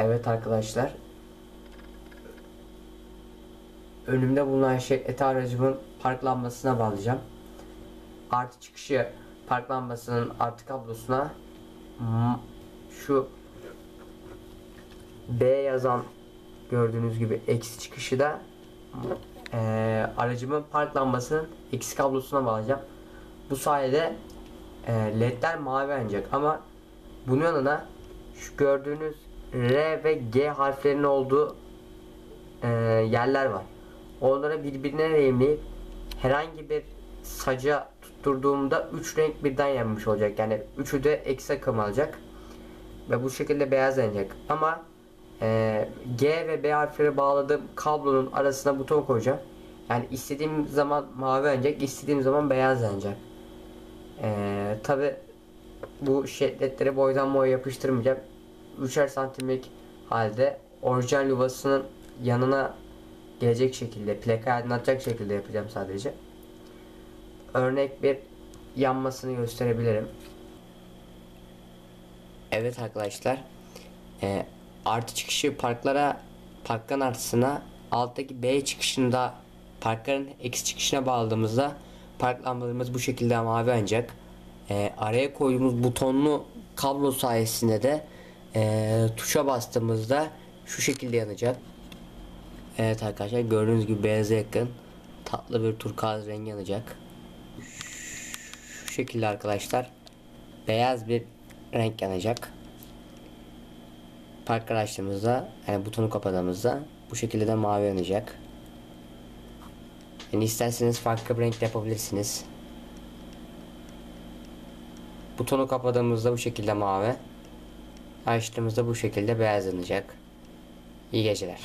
Evet arkadaşlar. Önümde bulunan et aracımın park lambasına bağlayacağım. Artı çıkışı park lambasının artı kablosuna şu B yazan gördüğünüz gibi eksi çıkışı da eee, aracımın park lambasının eksi kablosuna bağlayacağım. Bu sayede eee, ledler mavi yanacak ama bunun yanına şu gördüğünüz R ve G harflerinin olduğu eee, yerler var. Onları birbirine reyimleyip herhangi bir saca tutturduğumda 3 renk birden yanmış olacak. Yani üçü de eksi akım alacak. Ve bu şekilde beyaz yanacak. Ama eee, G ve B harfleri bağladığım kablonun arasına buton koyacağım. Yani istediğim zaman mavi yanacak, istediğim zaman beyaz yanacak. Eee tabi bu şeritleri boydan boya yapıştırmayacağım. 3'er santimlik halde orijinal yuvasının yanına gelecek şekilde, plaka aydınlatacak şekilde yapacağım sadece. Örnek bir yanmasını gösterebilirim. Evet arkadaşlar. Ee, artı çıkışı parklara parkların artısına alttaki B çıkışında parkların eksi çıkışına bağladığımızda park lambalarımız bu şekilde mavi yanacak. Ee, araya koyduğumuz butonlu kablo sayesinde de ee, tuşa bastığımızda şu şekilde yanacak. Evet arkadaşlar gördüğünüz gibi beyaza yakın tatlı bir turkuaz rengi yanacak. Şu şekilde arkadaşlar beyaz bir renk yanacak. Park açtığımızda yani butonu kapadığımızda bu şekilde de mavi yanacak. Yani isterseniz farklı bir renk de yapabilirsiniz. Butonu kapadığımızda bu şekilde mavi. Açtığımızda bu şekilde beyaz yanacak. İyi geceler.